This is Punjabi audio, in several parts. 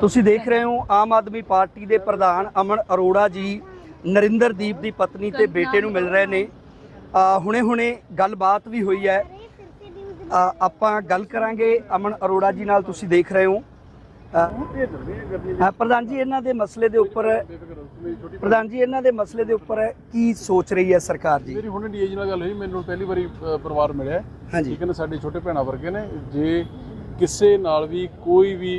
ਤੁਸੀਂ ਦੇਖ ਰਹੇ ਹੋ ਆਮ ਆਦਮੀ ਪਾਰਟੀ ਦੇ ਪ੍ਰਧਾਨ ਅਮਨ ਅਰੋੜਾ ਜੀ ਨਰਿੰਦਰਦੀਪ ਦੀ ਪਤਨੀ ਤੇ ਬੇਟੇ ਨੂੰ ਮਿਲ ਰਹੇ ਨੇ। ਹੁਣੇ-ਹੁਣੇ ਗੱਲਬਾਤ ਵੀ ਹੋਈ ਹੈ। ਆਪਾਂ ਗੱਲ ਕਰਾਂਗੇ ਅਮਨ ਅਰੋੜਾ ਜੀ ਨਾਲ ਤੁਸੀਂ ਦੇਖ ਰਹੇ ਹੋ। ਪ੍ਰਧਾਨ ਜੀ ਇਹਨਾਂ ਦੇ ਮਸਲੇ ਦੇ ਉੱਪਰ ਪ੍ਰਧਾਨ ਜੀ ਇਹਨਾਂ ਦੇ ਮਸਲੇ ਦੇ ਉੱਪਰ ਕੀ ਸੋਚ ਰਹੀ ਹੈ ਸਰਕਾਰ ਜੀ? ਮੇਰੀ ਹੁਣ ਡੀਏਜੀ ਨਾਲ ਗੱਲ ਹੋਈ ਮੈਨੂੰ ਪਹਿਲੀ ਵਾਰੀ ਪਰਿਵਾਰ ਮਿਲਿਆ ਠੀਕ ਹੈ ਸਾਡੇ ਛੋਟੇ ਭੈਣਾਂ ਵਰਗੇ ਨੇ। ਜੇ ਕਿਸੇ ਨਾਲ ਵੀ ਕੋਈ ਵੀ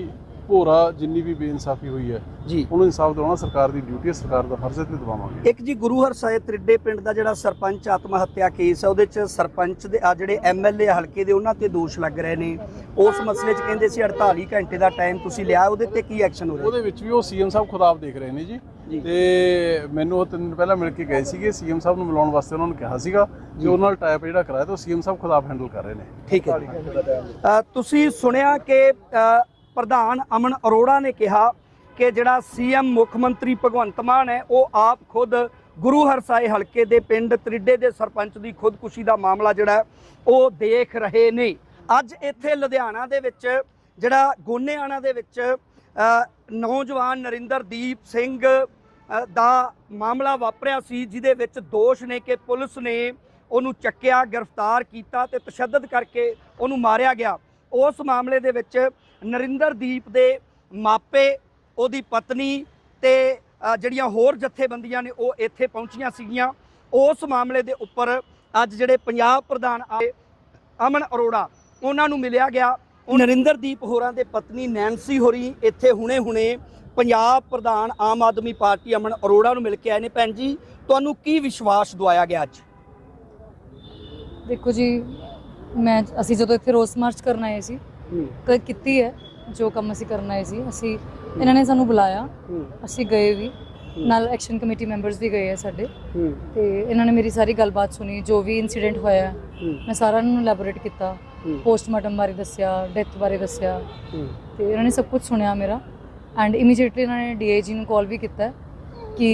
ਭੋਰਾ ਜਿੰਨੀ ਵੀ ਬੇਇਨਸਾਫੀ ਹੋਈ ਹੈ ਜੀ। ਉਹਨੂੰ ਇਨਸਾਫ ਦਿਵਾਉਣਾ ਸਰਕਾਰ ਦੀ ਡਿਊਟੀ ਹੈ ਸਰਕਾਰ ਦਾ ਫਰਜ਼ ਹੈ ਤੇ ਦਿਵਾਵਾਂਗੇ। ਇੱਕ ਜੀ ਗੁਰੂ ਹਰਸਾਏ ਤ੍ਰਿੱਡੇ ਪਿੰਡ ਦਾ ਜਿਹੜਾ ਸਰਪੰਚ ਆਤਮ ਹੱਤਿਆ ਕੇਸ ਹੈ ਉਹਦੇ ਚ ਸਰਪੰਚ ਦੇ ਆ ਜਿਹੜੇ ਐਮਐਲਏ ਹਲਕੇ ਦੇ ਉਹਨਾਂ ਤੇ ਦੋਸ਼ ਲੱਗ ਰਹੇ ਨੇ। ਉਸ ਮਸਲੇ 'ਚ ਕਹਿੰਦੇ ਸੀ 48 ਘੰਟੇ ਦਾ ਟਾਈਮ ਤੁਸੀਂ ਲਿਆ ਉਹਦੇ ਤੇ ਕੀ ਐਕਸ਼ਨ ਹੋ ਰਿਹਾ? ਉਹਦੇ ਵਿੱਚ ਵੀ ਉਹ ਸੀਐਮ ਸਾਹਿਬ ਖੁਦ ਆਪ ਦੇਖ ਰਹੇ ਨੇ ਜੀ। ਤੇ ਮੈਨੂੰ ਉਹ ਤਿੰਨ ਦਿਨ ਪਹਿਲਾਂ ਮਿਲ ਕੇ ਗਏ ਸੀਗੇ ਸੀਐਮ ਸਾਹਿਬ ਨੂੰ ਮਿਲਾਉਣ ਵਾਸਤੇ ਉਹਨਾਂ ਨੂੰ ਕਿਹਾ ਸੀਗਾ ਕਿ ਉਹਨਾਂ ਨਾਲ ਟਾਈਪ ਜਿਹੜਾ ਕਰਾਇਆ ਤਾਂ ਸੀਐਮ ਸਾਹਿਬ ਖੁਦ ਆਪ ਹੈਂਡਲ ਕਰ ਰਹੇ ਨੇ। ਠੀਕ ਹੈ ਤੁਸੀਂ ਸੁਣਿਆ ਕਿ ਪ੍ਰਧਾਨ ਅਮਨ ਅਰੋੜਾ ਨੇ ਕਿਹਾ ਕਿ ਜਿਹੜਾ ਸੀਐਮ ਮੁੱਖ ਮੰਤਰੀ ਭਗਵੰਤ ਮਾਨ ਹੈ, ਉਹ ਆਪ ਖੁਦ ਗੁਰੂ ਹਰਸਾਏ ਹਲਕੇ ਦੇ ਪਿੰਡ ਤ੍ਰਿੱਡੇ ਦੇ ਸਰਪੰਚ ਦੀ ਖੁਦਕੁਸ਼ੀ ਦਾ ਮਾਮਲਾ ਜਿਹੜਾ ਉਹ ਦੇਖ ਰਹੇ ਨੇ। ਅੱਜ ਇੱਥੇ ਲੁਧਿਆਣਾ ਦੇ ਵਿੱਚ ਜਿਹੜਾ ਗੋਨੇਆਣਾ ਦੇ ਵਿੱਚ ਨੌਜਵਾਨ ਨਰਿੰਦਰਦੀਪ ਸਿੰਘ ਦਾ ਮਾਮਲਾ ਵਾਪਰਿਆ ਸੀ, ਜਿਹਦੇ ਵਿੱਚ ਦੋਸ਼ ਨੇ ਕਿ ਪੁਲਿਸ ਨੇ ਉਹਨੂੰ ਚੱਕਿਆ, ਗ੍ਰਿਫਤਾਰ ਕੀਤਾ ਤੇ ਤਸ਼ੱਦਦ ਕਰਕੇ ਉਹਨੂੰ ਮਾਰਿਆ ਗਿਆ। ਉਸ ਮਾਮਲੇ ਦੇ ਵਿੱਚ ਨਰਿੰਦਰਦੀਪ ਦੇ ਮਾਪੇ, ਉਹਦੀ ਪਤਨੀ ਤੇ ਜਿਹੜੀਆਂ ਹੋਰ ਜਥੇਬੰਦੀਆਂ ਨੇ, ਉਹ ਇੱਥੇ ਪਹੁੰਚੀਆਂ ਸੀਗੀਆਂ। ਉਸ ਮਾਮਲੇ ਦੇ ਉੱਪਰ ਅੱਜ ਜਿਹੜੇ ਪੰਜਾਬ ਪ੍ਰਧਾਨ ਆਏ ਅਮਨ ਅਰੋੜਾ, ਉਹਨਾਂ ਨੂੰ ਮਿਲਿਆ ਗਿਆ। ਉਹ ਨਰਿੰਦਰਦੀਪ ਹੋਰਾਂ ਦੇ ਪਤਨੀ ਨੈਂਸੀ ਹੋਰੀ ਇੱਥੇ ਹੁਣੇ-ਹੁਣੇ ਪੰਜਾਬ ਪ੍ਰਧਾਨ ਆਮ ਆਦਮੀ ਪਾਰਟੀ ਅਮਨ ਅਰੋੜਾ ਨੂੰ ਮਿਲ ਕੇ ਆਏ ਨੇ। ਭੈਣ ਜੀ, ਤੁਹਾਨੂੰ ਕੀ ਵਿਸ਼ਵਾਸ ਦਵਾਇਆ ਗਿਆ ਅੱਜ? ਦੇਖੋ ਜੀ, ਮੈਂ, ਅਸੀਂ ਜਦੋਂ ਇੱਥੇ ਰੋਸ ਮਾਰਚ ਕਰਨ ਆਏ ਸੀ ਕ ਕੀਤੀ ਹੈ ਜੋ ਕੰਮ ਅਸੀਂ ਕਰਨ ਆਏ ਸੀ। ਅਸੀਂ ਇਹਨਾਂ ਨੇ ਸਾਨੂੰ ਬੁਲਾਇਆ। ਅਸੀਂ ਗਏ ਵੀ। ਨਾਲ ਐਕਸ਼ਨ ਕਮੇਟੀ ਮੈਂਬਰਸ ਵੀ ਗਏ ਆ ਸਾਡੇ। ਤੇ ਇਹਨਾਂ ਨੇ ਮੇਰੀ ਸਾਰੀ ਗੱਲਬਾਤ ਸੁਣੀ। ਜੋ ਵੀ ਇਨਸੀਡੈਂਟ ਹੋਇਆ ਮੈਂ ਸਾਰਾ ਇਹਨਾਂ ਨੂੰ ਐਲੈਬੋਰੇਟ ਕੀਤਾ। ਪੋਸਟਮਾਰਟਮ ਬਾਰੇ ਦੱਸਿਆ ਡੈਥ ਬਾਰੇ ਦੱਸਿਆ। ਤੇ ਇਹਨਾਂ ਨੇ ਸਭ ਕੁਝ ਸੁਣਿਆ ਮੇਰਾ। ਐਂਡ ਇਮੀਡੀਏਟਲੀ ਇਹਨਾਂ ਨੇ ਡੀਆਈਜੀ ਨੂੰ ਕਾਲ ਵੀ ਕੀਤਾ ਕਿ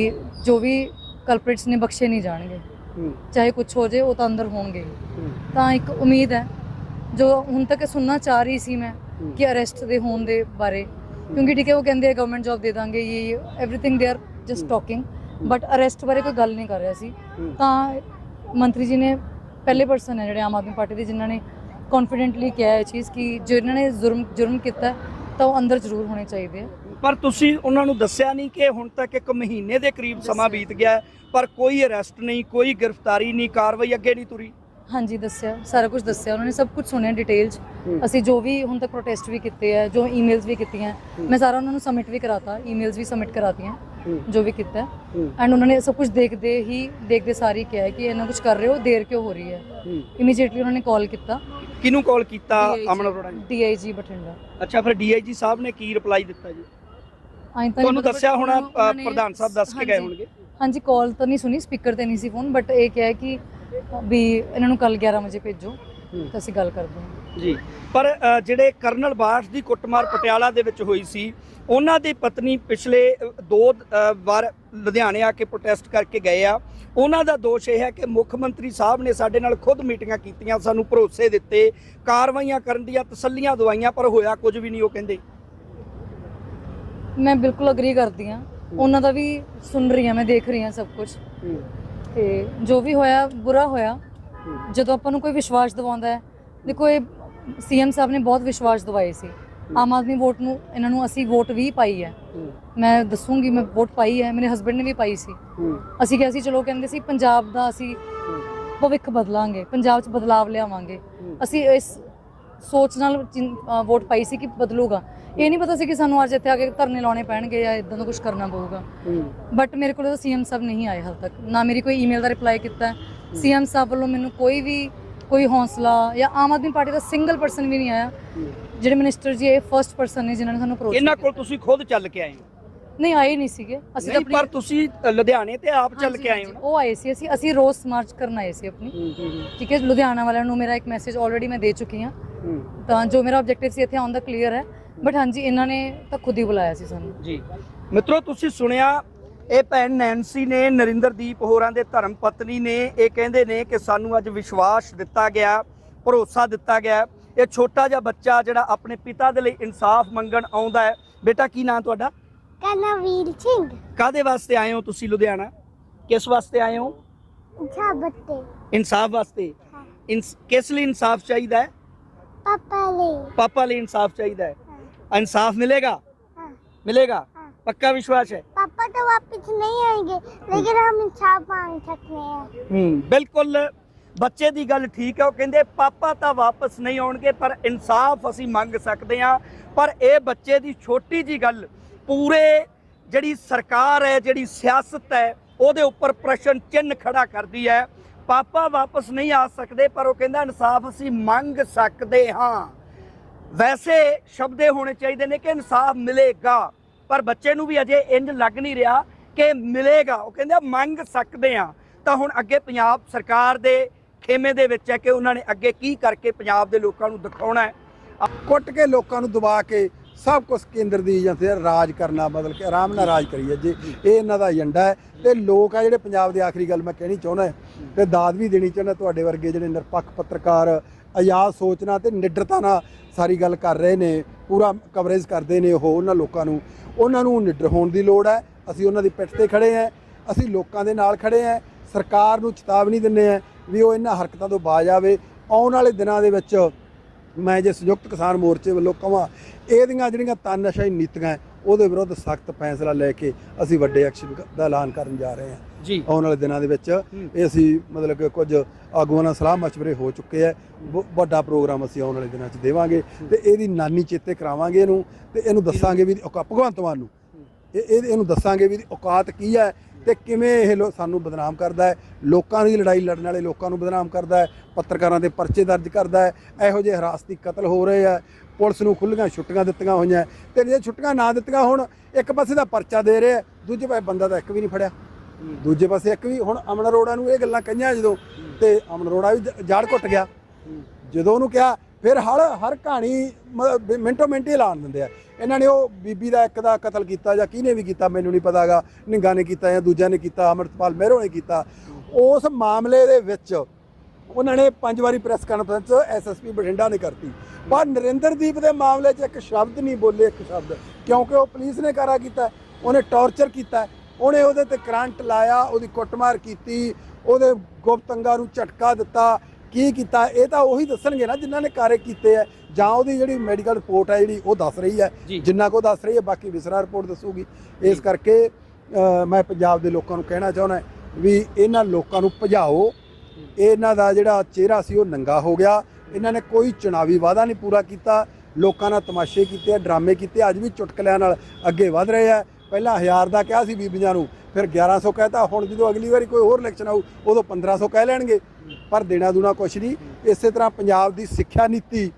ਜੋ ਵੀ ਕਲਪ੍ਰਿਟਸ ਨੇ ਬਖਸ਼ੇ ਨਹੀਂ ਜਾਣਗੇ। ਚਾਹੇ ਕੁਝ ਹੋ ਜਾਏ ਉਹ ਤਾਂ ਅੰਦਰ ਹੋਣਗੇ। ਹੀ। ਤਾਂ ਇੱਕ ਉਮੀਦ ਹੈ ਜੋ ਹੁਣ ਤੱਕ ਸੁਣਨਾ ਚਾਹ ਰਹੀ ਸੀ ਮੈਂ ਕਿ ਅਰੈਸਟ ਦੇ ਹੋਣ ਦੇ ਬਾਰੇ ਕਿਉਂਕਿ ਠੀਕ ਹੈ ਉਹ ਕਹਿੰਦੇ ਆ ਗਵਰਨਮੈਂਟ ਜੌਬ ਦੇ ਦਾਂਗੇ ਇਹ everything they are just talking but arrest ਬਾਰੇ ਕੋਈ ਗੱਲ ਨਹੀਂ ਕਰ ਰਿਹਾ ਸੀ। ਤਾਂ ਮੰਤਰੀ ਜੀ ਨੇ ਪਹਿਲੇ ਪਰਸਨ ਹੈ ਜਿਹੜੇ ਆਮ ਆਦਮੀ ਪਾਰਟੀ ਦੇ ਜਿਨ੍ਹਾਂ ਨੇ ਕੌਨਫੀਡੈਂਟਲੀ ਕਿਹਾ ਇਹ ਚੀਜ਼ ਕਿ ਜਿਨ੍ਹਾਂ ਨੇ ਜੁਰਮ ਜੁਰਮ ਕੀਤਾ ਤਾਂ ਉਹ ਅੰਦਰ ਜ਼ਰੂਰ ਹੋਣੇ ਚਾਹੀਦੇ ਆ। ਪਰ ਤੁਸੀਂ ਉਹਨਾਂ ਨੂੰ ਦੱਸਿਆ ਨਹੀਂ ਕਿ ਹੁਣ ਤੱਕ ਇੱਕ ਮਹੀਨੇ ਦੇ ਕਰੀਬ ਸਮਾਂ ਬੀਤ ਗਿਆ ਪਰ ਕੋਈ ਅਰੈਸਟ ਨਹੀਂ ਕੋਈ ਗ੍ਰਿਫਤਾਰੀ ਨਹੀਂ ਕਾਰਵਾਈ ਅੱਗੇ ਨਹੀਂ ਤੁਰੀ। ਹਾਂਜੀ ਦੱਸਿਆ ਸਾਰਾ ਕੁਝ ਦੱਸਿਆ। ਉਹਨਾਂ ਨੇ ਸਭ ਕੁਝ ਸੁਣਿਆ ਡਿਟੇਲ 'ਚ। ਅਸੀਂ ਜੋ ਵੀ ਹੁਣ ਤੱਕ ਪ੍ਰੋਟੈਸਟ ਵੀ ਕੀਤੇ ਆ ਜੋ ਈਮੇਲਸ ਵੀ ਕੀਤੀਆਂ ਮੈਂ ਸਾਰਾ ਉਹਨਾਂ ਨੂੰ ਸਬਮਿਟ ਵੀ ਕਰਾਤਾ ਈਮੇਲਸ ਵੀ ਸਬਮਿਟ ਕਰਾਤੀਆਂ ਜੋ ਵੀ ਕੀਤਾ। ਐਂਡ ਉਹਨਾਂ ਨੇ ਸਭ ਕੁਝ ਦੇਖਦੇ ਹੀ ਦੇਖਦੇ ਸਾਰੀ ਕਿਹਾ ਕਿ ਇਹਨਾਂ ਕੁਝ ਕਰ ਰਹੇ ਹੋ ਦੇਰ ਕਿਉਂ ਹੋ ਰਹੀ ਹੈ? ਇਮੀਡੀਏਟਲੀ ਉਹਨਾਂ ਨੇ ਕਾਲ ਕੀਤਾ। ਕਿਹਨੂੰ ਕਾਲ ਕੀਤਾ? ਅਮਨ ਅਰੋੜਾ ਜੀ। ਡੀਆਈਜੀ ਬਠਿੰਡਾ। ਅੱਛਾ ਫਿਰ ਡੀਆਈਜੀ ਸਾਹਿਬ ਨੇ ਕੀ ਰਿਪਲਾਈ ਦਿੱਤਾ ਜੀ? ਤੁਹਾਨੂੰ ਦੱਸਿਆ ਹੋਣਾ ਪ੍ਰਧਾਨ ਸਾਹਿਬ ਦੱਸ ਕੇ ਗਏ। ਹੋਣਗੇ। ਹਾਂਜੀ ਕਾਲ ਤਾਂ ਨਹੀਂ ਸੁਣੀ ਸਪੀਕਰ ਤੇ ਨਹੀਂ ਸੀ ਫੋਨ ਬਟ ਇਹ ਕਿਹਾ ਕਿ ਵੀ ਇਹਨਾਂ ਨੂੰ ਕੱਲ 11 ਵਜੇ ਭੇਜੋ ਤਾਂ ਅਸੀਂ ਗੱਲ ਕਰਦੇ ਹਾਂ ਜੀ। ਪਰ ਅ, ਜਿਹੜੇ ਕਰਨਲ ਬਾਠ ਦੀ ਕੁੱਟਮਾਰ ਪਟਿਆਲਾ ਦੇ ਵਿੱਚ ਹੋਈ ਸੀ ਉਹਨਾਂ ਦੀ ਪਤਨੀ ਪਿਛਲੇ ਅ, ਦੋ ਅ, ਵਾਰ ਲੁਧਿਆਣੇ ਆ ਕੇ ਪ੍ਰੋਟੈਸਟ ਕਰਕੇ ਗਏ ਆ। ਉਹਨਾਂ ਦਾ ਦੋਸ਼ ਇਹ ਹੈ ਕਿ ਮੁੱਖ ਮੰਤਰੀ ਸਾਹਿਬ ਨੇ ਸਾਡੇ ਨਾਲ ਖੁਦ ਮੀਟਿੰਗਾਂ ਕੀਤੀਆਂ ਸਾਨੂੰ ਭਰੋਸੇ ਦਿੱਤੇ ਕਾਰਵਾਈਆਂ ਕਰਨ ਦੀਆਂ ਤਸੱਲੀਆਂ ਦਵਾਈਆਂ ਪਰ ਹੋਇਆ ਕੁਝ ਵੀ ਨਹੀਂ ਉਹ ਕਹਿੰਦੇ। ਮੈਂ ਬਿਲਕੁਲ ਅਗਰੀ ਕਰਦੀ ਹਾਂ। ਉਹਨਾਂ ਦਾ ਵੀ ਸੁਣ ਰਹੀ ਹਾਂ ਮੈਂ ਦੇਖ ਰਹੀ ਹਾਂ ਸਭ ਕੁਝ। ਤੇ ਜੋ ਵੀ ਹੋਇਆ ਬੁਰਾ ਹੋਇਆ। ਜਦੋਂ ਆਪਾਂ ਨੂੰ ਕੋਈ ਵਿਸ਼ਵਾਸ ਦਿਵਾਉਂਦਾ ਹੈ ਦੇਖੋ ਇਹ ਸੀਐਮ ਸਾਹਿਬ ਨੇ ਬਹੁਤ ਵਿਸ਼ਵਾਸ ਦਿਵਾਏ ਸੀ। ਆਮ ਆਦਮੀ ਵੋਟ ਨੂੰ ਇਹਨਾਂ ਨੂੰ ਅਸੀਂ ਵੋਟ ਵੀ ਪਾਈ ਹੈ। ਮੈਂ ਦੱਸੂਗੀ ਮੈਂ ਵੋਟ ਪਾਈ ਹੈ ਮੇਰੇ ਹਸਬੰਡ ਨੇ ਵੀ ਪਾਈ ਸੀ। ਅਸੀਂ ਕਿਹਾ ਸੀ ਚਲੋ ਕਹਿੰਦੇ ਸੀ ਪੰਜਾਬ ਦਾ ਅਸੀਂ ਭਵਿੱਖ ਬਦਲਾਂਗੇ ਪੰਜਾਬ 'ਚ ਬਦਲਾਵ ਲਿਆਵਾਂਗੇ। ਅਸੀਂ ਇਸ ਸੋਚ ਨਾਲ ਵੋਟ ਪਾਈ ਸੀ ਕਿ ਬਦਲੂਗਾ। ਇਹ ਨਹੀਂ ਪਤਾ ਸੀ ਕਿ ਸਾਨੂੰ ਅੱਜ ਇੱਥੇ ਆ ਕੇ ਧਰਨੇ ਲਾਉਣੇ ਪੈਣਗੇ ਜਾਂ ਇਦਾਂ ਦਾ ਕੁਝ ਕਰਨਾ ਪਊਗਾ। ਬਟ ਮੇਰੇ ਕੋਲ ਤਾਂ ਸੀਐਮ ਸਾਹਿਬ ਨਹੀਂ ਆਏ ਹਾਲ ਤੱਕ। ਨਾ ਮੇਰੀ ਕੋਈ ਈਮੇਲ ਦਾ ਰਿਪਲਾਈ ਕੀਤਾ। ਸੀਐਮ ਸਾਹਿਬ ਵੱਲੋਂ ਮੈਨੂੰ ਕੋਈ ਵੀ ਕੋਈ ਹੌਸਲਾ ਜਾਂ ਆਮ ਆਦਮੀ ਪਾਰਟੀ ਦਾ ਸਿੰਗਲ ਪਰਸਨ ਵੀ ਨਹੀਂ ਆਇਆ। ਜਿਹੜੇ ਮਿਨਿਸਟਰ ਜੀ ਇਹ ਫਰਸਟ ਪਰਸਨ ਨੇ ਜਿਨ੍ਹਾਂ ਨੇ ਸਾਨੂੰ ਅਪਰੋਚ ਇਹਨਾਂ ਕੋਲ ਤੁਸੀਂ ਖੁਦ ਚੱਲ ਕੇ ਆਏ ਹੋ? ਨਹੀਂ ਆਏ ਨਹੀਂ ਸੀਗੇ। ਅਸੀਂ ਤਾਂ ਪਰ ਤੁਸੀਂ ਲੁਧਿਆਣੇ ਤੇ ਆਪ ਚੱਲ ਕੇ ਆਏ ਹੋ ਉਹ ਆਏ ਸੀ। ਅਸੀਂ ਅਸੀਂ ਰੋਸ ਮਾਰਚ ਕਰਨ ਆਏ ਸੀ ਆਪਣੀ। ਠੀਕ ਹੈ ਲੁਧਿਆਣਾ ਵਾਲਿਆਂ ਨੂੰ ਮੇਰਾ ਇੱਕ ਮੈਸੇਜ ਆਲਰੇਡੀ ਮੈਂ ਦੇ ਚੁੱਕੀ ਹਾਂ। ਤਾਂ ਜੋ ਮੇਰਾ ਆਬਜੈਕਟਿਵ ਸੀ ਇੱਥੇ ਆਉਣ ਦਾ ਕਲੀਅਰ ਹੈ। ਬਟ ਹਾਂਜੀ ਇਹਨਾਂ ਨੇ ਤਾਂ ਖੁਦ ਹੀ ਬੁਲਾਇਆ ਸੀ ਸਾਨੂੰ। ਜੀ। ਮਿੱਤਰੋ ਤੁਸੀਂ ਸੁਣਿਆ ਇਹ ਭੈਣ ਨੈਂਸੀ ਨੇ ਨਰਿੰਦਰਦੀਪ ਹੋਰਾਂ ਦੇ ਧਰਮ ਪਤਨੀ ਨੇ ਇਹ ਕਹਿੰਦੇ ਨੇ ਕਿ ਸਾਨੂੰ ਅੱਜ ਵਿਸ਼ਵਾਸ ਦਿੱਤਾ ਗਿਆ ਭਰੋਸਾ ਦਿੱਤਾ ਗਿਆ। ਇਹ ਛੋਟਾ ਜਿਹਾ ਬੱਚਾ ਜਿਹੜਾ ਆਪਣੇ ਪਿਤਾ ਦੇ ਲਈ ਇਨਸਾਫ ਮੰਗਣ ਆਉਂਦਾ ਹੈ। ਬੇਟਾ ਕੀ ਨਾਂ ਤੁਹਾਡਾ? ਕਨਵੀਰ ਸਿੰਘ। ਕਾਦੇ ਵਾਸਤੇ ਆਏ ਹੋ ਤੁਸੀਂ ਲੁਧਿਆਣਾ? ਕਿਸ ਵਾਸਤੇ ਆਏ ਹੋ? ਇਨਸਾਫ ਵਾਸਤੇ। ਇਨਸ- ਕਿਸ ਲਈ ਇਨਸਾਫ ਚਾਹੀਦਾ ਹੈ? ਪਾਪਾ ਲਈ। ਪਾਪਾ ਲਈ ਇਨਸਾਫ ਚਾਹੀਦਾ ਹੈ। ਇਨਸਾफ मिलेगा मिलेगा पक्का विश्वास है पापा तो वापस नहीं ਆਏਗੇ ਲੇਕਿਨ ਹਮ ਇਨਸਾਫ ਮੰਗ ਸਕਦੇ ਹਾਂ। ਹੂੰ ਬਿਲਕੁਲ। ਬੱਚੇ ਦੀ ਗੱਲ ਠੀਕ ਹੈ ਉਹ ਕਹਿੰਦੇ ਪਾਪਾ ਤਾਂ ਵਾਪਸ ਨਹੀਂ ਆਉਣਗੇ ਪਰ ਇਨਸਾਫ ਅਸੀਂ ਮੰਗ ਸਕਦੇ ਹਾਂ। ਪਰ ਇਹ ਬੱਚੇ ਦੀ ਛੋਟੀ ਜੀ ਗੱਲ ਪੂਰੇ ਜਿਹੜੀ ਸਰਕਾਰ ਹੈ ਜਿਹੜੀ ਸਿਆਸਤ ਹੈ ਉਹਦੇ ਉੱਪਰ ਪ੍ਰਸ਼ਨ ਚਿੰਨ ਖੜਾ ਕਰਦੀ ਹੈ। ਪਾਪਾ ਵਾਪਸ ਨਹੀਂ ਆ ਸਕਦੇ, ਪਰ ਉਹ ਕਹਿੰਦਾ ਇਨਸਾਫ ਅਸੀਂ ਮੰਗ ਸਕਦੇ ਹਾਂ। ਵੈਸੇ ਸ਼ਬਦੇ ਹੋਣੇ ਚਾਹੀਦੇ ਨੇ ਕਿ ਇਨਸਾਫ ਮਿਲੇਗਾ, ਪਰ ਬੱਚੇ ਨੂੰ ਵੀ ਅਜੇ ਇੰਜ ਲੱਗ ਨਹੀਂ ਰਿਹਾ ਕਿ ਮਿਲੇਗਾ। ਉਹ ਕਹਿੰਦੇ ਮੰਗ ਸਕਦੇ ਆ ਤਾਂ ਹੁਣ ਅੱਗੇ ਪੰਜਾਬ ਸਰਕਾਰ ਦੇ ਖੇਮੇ ਦੇ ਵਿੱਚ ਹੈ ਕਿ ਉਹਨਾਂ ਨੇ ਅੱਗੇ ਕੀ ਕਰਕੇ ਪੰਜਾਬ ਦੇ ਲੋਕਾਂ ਨੂੰ ਦਿਖਾਉਣਾ ਹੈ। ਕੁੱਟ ਕੇ ਲੋਕਾਂ ਨੂੰ ਦਬਾ ਕੇ ਸਭ ਕੁਝ ਕੇਂਦਰ ਦੀ ਏਜੰਸੀ ਫਿਰ ਰਾਜ ਕਰਨਾ, ਮਤਲਬ ਕਿ ਆਰਾਮ ਨਾਲ ਰਾਜ ਕਰੀਏ ਜੇ। ਇਹ ਇਹਨਾਂ ਦਾ ਏਜੰਡਾ ਹੈ ਤੇ ਲੋਕ ਆ ਜਿਹੜੇ ਪੰਜਾਬ ਦੇ ਆਖਰੀ ਗੱਲ ਮੈਂ ਕਹਿਣੀ ਚਾਹੁੰਦਾ ਤੇ ਦਾਦ ਵੀ ਦੇਣੀ ਚਾਹੁੰਦਾ ਤੁਹਾਡੇ ਵਰਗੇ ਜਿਹੜੇ ਨਿਰਪੱਖ ਪੱਤਰਕਾਰ ਆਜ਼ਾਦ ਸੋਚਣਾ ਤੇ ਨਿਡਰਤਾ ਨਾਲ ਸਾਰੀ ਗੱਲ ਕਰ ਰਹੇ ਨੇ, ਪੂਰਾ ਕਵਰੇਜ ਕਰਦੇ ਨੇ ਉਹ, ਉਹਨਾਂ ਲੋਕਾਂ ਨੂੰ। ਉਹਨਾਂ ਨੂੰ ਨਿਡਰ ਹੋਣ ਦੀ ਲੋੜ ਹੈ। ਅਸੀਂ ਉਹਨਾਂ ਦੀ ਪਿੱਠ ਤੇ ਖੜੇ ਹਾਂ। ਅਸੀਂ ਲੋਕਾਂ ਦੇ ਨਾਲ ਖੜੇ ਹਾਂ। ਸਰਕਾਰ ਨੂੰ ਚੇਤਾਵਨੀ ਦਿੰਦੇ ਹਾਂ ਵੀ ਉਹ ਇਹਨਾਂ ਹਰਕਤਾਂ ਤੋਂ ਬਾਜ ਆਵੇ। ਆਉਣ ਵਾਲੇ ਦਿਨਾਂ ਦੇ ਵਿੱਚ ਮੈਂ ਜੇ ਸੰਯੁਕਤ ਕਿਸਾਨ ਮੋਰਚੇ ਵੱਲੋਂ ਕਹਾਂ ਇਹਦੀਆਂ ਜਿਹੜੀਆਂ ਤਾਨਾਸ਼ਾਹੀ ਨੀਤੀਆਂ ਉਹਦੇ ਵਿਰੁੱਧ ਸਖਤ ਫੈਸਲਾ ਲੈ ਕੇ ਅਸੀਂ ਵੱਡੇ ਐਕਸ਼ਨ ਦਾ ਐਲਾਨ ਕਰਨ ਜਾ ਰਹੇ ਹਾਂ। ਜੀ। ਆਉਣ ਵਾਲੇ ਦਿਨਾਂ ਦੇ ਵਿੱਚ ਇਹ ਅਸੀਂ ਮਤਲਬ ਕਿ ਕੁਝ ਆਗੂਆਂ ਨਾਲ ਸਲਾਹ ਮਸ਼ਵਰੇ ਹੋ ਚੁੱਕੇ ਵ- ਵੱਡਾ ਪ੍ਰੋਗਰਾਮ ਅਸੀਂ ਆਉਣ ਵਾਲੇ ਦਿਨਾਂ 'ਚ ਦੇਵਾਂਗੇ ਤੇ ਇਹਦੀ ਨਾਨੀ ਚੇਤੇ ਕਰਾਵਾਂਗੇ ਇਹਨੂੰ ਤੇ ਇਹਨੂੰ ਦੱਸਾਂਗੇ ਵੀ ਔਕਾ- ਭਗਵੰਤ ਮਾਨ ਨੂੰ। ਇਹ ਇਹ- ਇਹਨੂੰ ਦੱਸਾਂਗੇ ਵੀ ਔਕਾਤ ਕੀ ਹੈ ਤੇ ਕਿਵੇਂ ਇਹ ਲੋ- ਸਾਨੂੰ ਬਦਨਾਮ ਕਰਦਾ ਹੈ? ਲੋਕਾਂ ਦੀ ਲੜਾਈ ਲੜਨ ਵਾਲੇ ਲੋਕਾਂ ਨੂੰ ਬਦਨਾਮ ਕਰਦਾ ਹੈ? ਪੱਤਰਕਾਰਾਂ ਦੇ ਪਰਚੇ ਦਰਜ ਕਰਦਾ ਹੈ? ਇਹੋ ਜਿਹੇ ਹਰਾਸਤੀ ਕਤਲ ਹੋ ਰਹੇ ਆ। ਪੁਲਿਸ ਨੂੰ ਖੁੱਲੀਆਂ ਛੁੱਟੀਆਂ ਦਿੱਤੀਆਂ ਹੋਈਆਂ। ਤੇ ਜੇ ਛੁੱਟੀਆਂ ਨਾ ਦਿੱਤੀਆਂ ਹੁਣ, ਇੱਕ ਪਾਸੇ ਦਾ ਪਰਚਾ ਦੇ ਰਿਹਾ ਦੂਜੇ ਪਾਸੇ ਬੰਦਾ ਤਾਂ ਇੱਕ ਵੀ ਨਹੀਂ ਫੜਿਆ। ਦੂਜੇ ਪਾਸੇ ਇੱਕ ਵੀ ਹੁਣ ਅਮਨ ਅਰੋੜਾ ਨੂੰ ਇਹ ਗੱਲਾਂ ਕਹੀਆਂ ਜਦੋਂ, ਤੇ ਅਮਨ ਅਰੋੜਾ ਵੀ ਜ- ਜਾੜ ਘੁੱਟ ਗਿਆ। ਜਦੋਂ ਉਹਨੂੰ ਕਿਹਾ ਫਿਰ ਹਰ ਹਰ ਕਹਾਣੀ ਮ- ਵੀ ਮਿੰਟੋ ਮਿੰਟ ਹੀ ਐਲਾਨ ਦਿੰਦੇ ਆ। ਇਹਨਾਂ ਨੇ ਉਹ ਬੀਬੀ ਦਾ ਇੱਕ ਦਾ ਕਤਲ ਕੀਤਾ ਜਾਂ ਕਿਹਨੇ ਵੀ ਕੀਤਾ ਮੈਨੂੰ ਨਹੀਂ ਪਤਾਗਾ ਨਿੰਗਾ ਨੇ ਕੀਤਾ ਜਾਂ ਦੂਜਿਆਂ ਨੇ ਕੀਤਾ, ਅਮਰਤਪਾਲ ਮਹਿਰੋ ਨੇ ਕੀਤਾ। ਉਸ ਮਾਮਲੇ ਦੇ ਵਿੱਚ ਉਹਨਾਂ ਨੇ ਪੰਜ ਵਾਰੀ ਪ੍ਰੈਸ ਕਾਨਫਰੰਸ ਐਸਐਸਪੀ ਬਠਿੰਡਾ ਨੇ ਕਰਤੀ। ਪਰ ਨਰਿੰਦਰਦੀਪ ਦੇ ਮਾਮਲੇ 'ਚ ਇੱਕ ਸ਼ਬਦ ਨਹੀਂ ਬੋਲੇ, ਇੱਕ ਸ਼ਬਦ। ਕਿਉਂਕਿ ਉਹ ਪੁਲਿਸ ਨੇ ਕਾਰਾ ਕੀਤਾ, ਉਹਨੇ ਟੌਰਚਰ ਕੀਤਾ। ਉਹਨੇ ਉਹਦੇ ਤੇ ਕਰੰਟ ਲਾਇਆ, ਉਹਦੀ ਕੁੱਟਮਾਰ ਕੀਤੀ, ਉਹਦੇ ਗੁਪਤ ਨੂੰ ਝਟਕਾ ਦਿੱਤਾ। ਕੀ ਕੀਤਾ? ਇਹ ਤਾਂ ਉਹੀ ਦੱਸਣਗੇ ਨਾ ਜਿਨ੍ਹਾਂ ਨੇ ਕਾਰੇ ਕੀਤੇ ਆ। ਜਾਂ ਉਹਦੀ ਜਿਹੜੀ ਮੈਡੀਕਲ ਰਿਪੋਰਟ ਹੈ ਜਿਹੜੀ ਉਹ ਦੱਸ ਰਹੀ ਹੈ। ਜਿੰਨਾ ਕੋ ਦੱਸ ਰਹੀ ਹੈ ਬਾਕੀ ਵਿਸਰਾ ਰਿਪੋਰਟ ਦੱਸੂਗੀ। ਇਸ ਕਰਕੇ ਮੈਂ ਪੰਜਾਬ ਦੇ ਲੋਕਾਂ ਨੂੰ ਕਹਿਣਾ ਚਾਹੁੰਦਾ ਵੀ ਇਹਨਾਂ ਲੋਕਾਂ ਨੂੰ ਭਜਾਓ। ਇਹਨਾਂ ਦਾ ਜਿਹੜਾ ਚਿਹਰਾ ਸੀ ਉਹ ਨੰਗਾ ਹੋ ਗਿਆ। ਇਹਨਾਂ ਨੇ ਕੋਈ ਚੁਣਾਵੀ ਵਾਅਦਾ ਨਹੀਂ ਪੂਰਾ ਕੀਤਾ। ਲੋਕਾਂ ਨਾਲ ਤਮਾਸ਼ੇ ਕੀਤੇ ਆ ਡਰਾਮੇ ਕੀਤੇ ਅੱਜ ਵੀ ਚੁਟਕਲਿਆਂ ਨਾਲ ਅੱਗੇ ਵਧ ਰਹੇ ਆ। ਪਹਿਲਾਂ 1000 ਦਾ ਕਿਹਾ ਸੀ ਬੀਬੀਆਂ ਨੂੰ ਫਿਰ 1100 ਕਹਿਤਾ, ਹੁਣ ਜਦੋਂ ਅਗਲੀ ਵਾਰੀ ਕੋਈ ਹੋਰ ਇਲੈਕਸ਼ਨ ਆਊ, ਉਦੋਂ 1500 ਕਹਿ ਲੈਣਗੇ। ਪਰ ਦੇਣਾ ਦੂਣਾ ਕੁਛ ਨਹੀਂ। ਇਸੇ ਤਰ੍ਹਾਂ ਪੰਜਾਬ ਦੀ ਸਿੱਖਿਆ ਨੀਤੀ,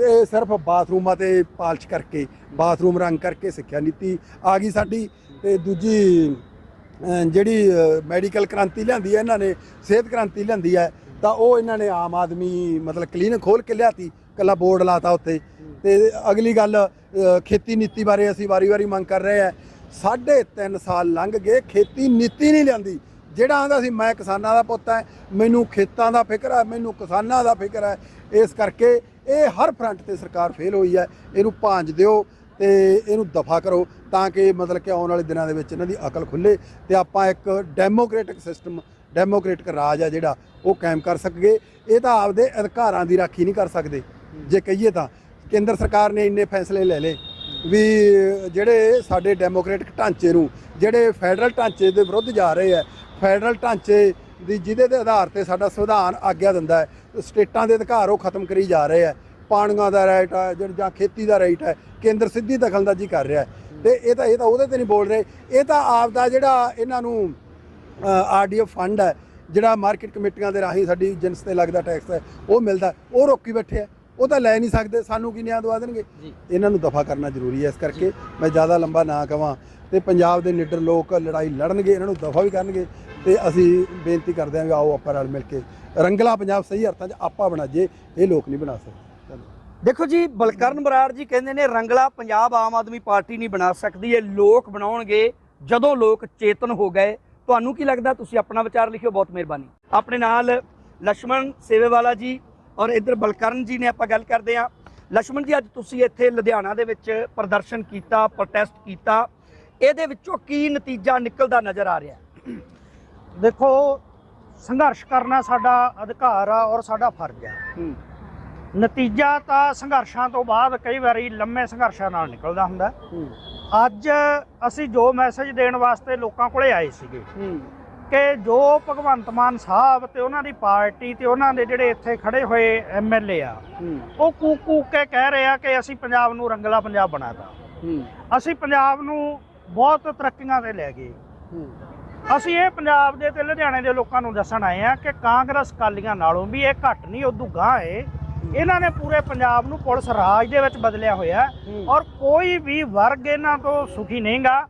ਇਹ ਸਿਰਫ ਬਾਥਰੂਮਾਂ ਤੇ ਪਾਲਿਸ਼ ਕਰਕੇ, ਬਾਥਰੂਮ ਰੰਗ ਕਰਕੇ ਸਿੱਖਿਆ ਨੀਤੀ ਆ ਗਈ ਸਾਡੀ। ਤੇ ਦੂਜੀ ਜਿਹੜੀ ਮੈਡੀਕਲ ਕ੍ਰਾਂਤੀ ਲਿਆਂਦੀ ਹੈ ਇਹਨਾਂ ਨੇ, ਸਿਹਤ ਕ੍ਰਾਂਤੀ ਲਿਆਂਦੀ ਹੈ, ਤਾਂ ਉਹ ਇਹਨਾਂ ਨੇ ਆਮ ਆਦਮੀ, ਮਤਲਬ ਕਲੀਨਿਕ ਖੋਲ ਕੇ ਲਿਆਤੀ ਕੱਲਾ ਬੋਰਡ ਲਾਤਾ ਉੱਤੇ। ਤੇ ਅਗਲੀ ਗੱਲ ਖੇਤੀ ਨੀਤੀ ਬਾਰੇ ਅਸੀਂ ਵਾਰੀ-ਵਾਰੀ ਮੰਗ ਕਰ ਰਹੇ ਆ 3.5 ਸਾਲ ਲੰਘ ਗਏ, ਖੇਤੀ ਨੀਤੀ ਨਹੀਂ ਲਿਆਂਦੀ। ਜਿਹੜਾ ਆਂਦਾ ਸੀ, ਮੈਂ ਕਿਸਾਨਾਂ ਦਾ ਪੁੱਤ ਹੈ ਮੈਨੂੰ ਖੇਤਾਂ ਦਾ ਫਿਕਰ ਹੈ ਮੈਨੂੰ ਕਿਸਾਨਾਂ ਦਾ ਫਿਕਰ ਹੈ ਇਸ ਕਰਕੇ ਇਹ ਹਰ ਫਰੰਟ ਤੇ ਸਰਕਾਰ ਫੇਲ ਹੋਈ ਹੈ ਇਹਨੂੰ ਭਾਂਜ ਦਿਓ ਤੇ ਇਹਨੂੰ ਦਫਾ ਕਰੋ ਤਾਂ ਕਿ ਮਤਲਬ ਕਿ ਆਉਣ ਵਾਲੇ ਦਿਨਾਂ ਦੇ ਵਿੱਚ ਇਹਨਾਂ ਦੀ ਅਕਲ ਖੁੱਲੇ ਤੇ ਆਪਾਂ ਇੱਕ ਡੈਮੋਕ੍ਰੈਟਿਕ ਸਿਸਟਮ ਡੈਮੋਕ੍ਰੈਟਿਕ ਰਾਜ ਹੈ ਜਿਹੜਾ, ਉਹ ਕਾਇਮ ਕਰ ਸਕਗੇ ਇਹ ਤਾਂ ਆਪਦੇ ਅਧਿਕਾਰਾਂ ਦੀ ਰਾਖੀ ਨਹੀਂ ਕਰ ਸਕਦੇ। ਜੇ ਕਹੀਏ ਤਾਂ, ਕੇਂਦਰ ਸਰਕਾਰ ਨੇ ਇੰਨੇ ਫੈਸਲੇ ਲੈ ਲਏ। ਵੀ ਜਿਹੜੇ ਸਾਡੇ ਡੈਮੋਕ੍ਰੈਟਿਕ ਢਾਂਚੇ ਨੂੰ, ਜਿਹੜੇ ਫੈਡਰਲ ਢਾਂਚੇ ਦੇ ਵਿਰੁੱਧ ਜਾ ਰਹੇ ਆ, ਫੈਡਰਲ ਢਾਂਚੇ ਦੀ ਜਿਹਦੇ ਦੇ ਆਧਾਰ ਤੇ ਸਾਡਾ ਸੰਵਿਧਾਨ ਆਗਿਆ ਦਿੰਦਾ ਹੈ, ਸਟੇਟਾਂ ਦੇ ਅਧਿਕਾਰ ਉਹ ਖਤਮ ਕਰੀ ਜਾ ਰਹੇ ਆ, ਪਾਣੀਆਂ ਦਾ ਰਾਈਟ ਆ, ਜਾਂ ਜਾਂ ਖੇਤੀ ਦਾ ਰਾਈਟ ਹੈ ਕੇਂਦਰ ਸਿੱਧੀ ਦਖਲਅੰਦਾਜ਼ੀ ਕਰ ਰਿਹਾ ਹੈ। ਤੇ ਇਹ ਤਾਂ ਇਹ ਤਾਂ ਉਹਦੇ ਤੇ ਨਹੀਂ ਬੋਲ ਰਹੇ, ਇਹ ਤਾਂ ਆਪ ਦਾ ਜਿਹੜਾ ਇਹਨਾਂ ਨੂੰ ਆਰਡੀਐਫ ਫੰਡ ਹੈ, ਜਿਹੜਾ ਮਾਰਕੀਟ ਕਮੇਟੀਆਂ ਦੇ ਰਾਹੀਂ ਸਾਡੀ ਜਿੰਸ ਤੇ ਲੱਗਦਾ ਟੈਕਸ ਹੈ, ਉਹ ਮਿਲਦਾ, ਉਹ ਰੋਕੀ ਬੈਠੇ ਆ। ਉਹ ਤਾਂ ਲੈ ਨਹੀਂ ਸਕਦੇ ਸਾਨੂੰ ਕਿੰਨਿਆਂ ਦਵਾ ਦੇਣਗੇ? ਇਹਨਾਂ ਨੂੰ ਦਫਾ ਕਰਨਾ ਜ਼ਰੂਰੀ ਹੈ ਇਸ ਕਰਕੇ ਮੈਂ ਜ਼ਿਆਦਾ ਲੰਬਾ ਨਾ ਕਵਾਂ ਤੇ ਪੰਜਾਬ ਦੇ ਨਿੱਡਰ ਲੋਕ ਲੜਾਈ ਲੜਨਗੇ ਇਹਨਾਂ ਨੂੰ ਦਫਾ ਵੀ ਕਰਨਗੇ ਤੇ ਅਸੀਂ ਬੇਨਤੀ ਕਰਦੇ ਹਾਂ ਵੀ ਆਓ ਆਪਾਂ ਰਲ ਮਿਲ ਕੇ ਰੰਗਲਾ ਪੰਜਾਬ ਸਹੀ ਅਰਥਾਂ 'ਚ ਆਪਾਂ ਬਣਾ ਜੇ ਇਹ ਲੋਕ ਨਹੀਂ ਬਣਾ ਸਕਦੇ। ਦੇਖੋ ਜੀ ਬਲਕਰਨ ਬਰਾੜ ਜੀ ਕਹਿੰਦੇ ਨੇ ਰੰਗਲਾ ਪੰਜਾਬ ਆਮ ਆਦਮੀ ਪਾਰਟੀ ਨਹੀਂ ਬਣਾ ਸਕਦੀ ਇਹ ਲੋਕ ਬਣਾਉਣਗੇ ਜਦੋਂ ਲੋਕ ਚੇਤਨ ਹੋ ਗਏ। ਤੁਹਾਨੂੰ ਕੀ ਲੱਗਦਾ ਤੁਸੀਂ ਆਪਣਾ ਵਿਚਾਰ ਲਿਖਿਓ ਬਹੁਤ ਮਿਹਰਬਾਨੀ। ਆਪਣੇ ਨਾਲ ਲక్ష్మణ ਸੇਵੇਵਾਲਾ ਜੀ ਔਰ ਇੱਧਰ ਬਲਕਰਨ ਜੀ ਨੇ ਆਪਾਂ ਗੱਲ ਕਰਦੇ ਆ ਲక్ష్ਮਣ ਜੀ ਅੱਜ ਤੁਸੀਂ ਇੱਥੇ ਲੁਧਿਆਣਾ ਦੇ ਵਿੱਚ ਪ੍ਰਦਰਸ਼ਨ ਕੀਤਾ ਪ੍ਰੋਟੈਸਟ ਕੀਤਾ। ਇਹਦੇ ਵਿੱਚੋਂ ਕੀ ਨਤੀਜਾ ਨਿਕਲਦਾ ਨਜ਼ਰ ਆ ਰਿਹਾ? ਦੇਖੋ ਸੰਘਰਸ਼ ਕਰਨਾ ਸਾਡਾ ਅਧਿਕਾਰ ਆ ਔਰ ਸਾਡਾ ਫਰਜ਼ ਆ। ਨਤੀਜਾ ਤਾਂ ਸੰਘਰਸ਼ਾਂ ਤੋਂ ਬਾਅਦ ਕਈ ਵਾਰੀ ਲੰਮੇ ਸੰਘਰਸ਼ਾਂ ਨਾਲ ਨਿਕਲਦਾ ਹੁੰਦਾ। ਅੱਜ ਅਸੀਂ ਜੋ ਮੈਸੇਜ ਦੇਣ ਵਾਸਤੇ ਲੋਕਾਂ ਕੋਲੇ ਆਏ ਸੀਗੇ। ਕਿ ਜੋ ਭਗਵੰਤ ਮਾਨ ਸਾਹਿਬ ਤੇ ਉਹਨਾਂ ਦੀ ਪਾਰਟੀ ਤੇ ਉਹਨਾਂ ਦੇ ਜਿਹੜੇ ਇੱਥੇ ਖੜੇ ਹੋਏ ਐਮਐਲਏ ਆ ਉਹ ਕੂਕ ਕੂਕ ਕੇ ਕਹਿ ਰਹੇ ਆ ਕਿ ਅਸੀਂ ਪੰਜਾਬ ਨੂੰ ਰੰਗਲਾ ਪੰਜਾਬ ਬਣਾਤਾ। ਅਸੀਂ ਪੰਜਾਬ ਨੂੰ ਬਹੁਤ ਤਰੱਕੀਆਂ ਤੇ ਲੈ ਗਏ। ਅਸੀਂ ਇਹ ਪੰਜਾਬ ਦੇ ਤੇ ਲੁਧਿਆਣੇ ਦੇ ਲੋਕਾਂ ਨੂੰ ਦੱਸਣ ਆਏ ਆ ਕਿ ਕਾਂਗਰਸ ਕਾਲੀਆਂ ਨਾਲੋਂ ਵੀ ਇਹ ਘੱਟ ਨਹੀਂ ਉਦੋਂ ਗਾਂ ਏ। ਇਹਨਾਂ ਨੇ ਪੂਰੇ ਪੰਜਾਬ ਨੂੰ ਪੁਲਿਸ ਰਾਜ ਦੇ ਵਿੱਚ ਬਦਲਿਆ ਹੋਇਆ। ਔਰ ਕੋਈ ਵੀ ਵਰਗ ਇਹਨਾਂ ਤੋਂ ਸੁਖੀ ਨਹੀਂਗਾ।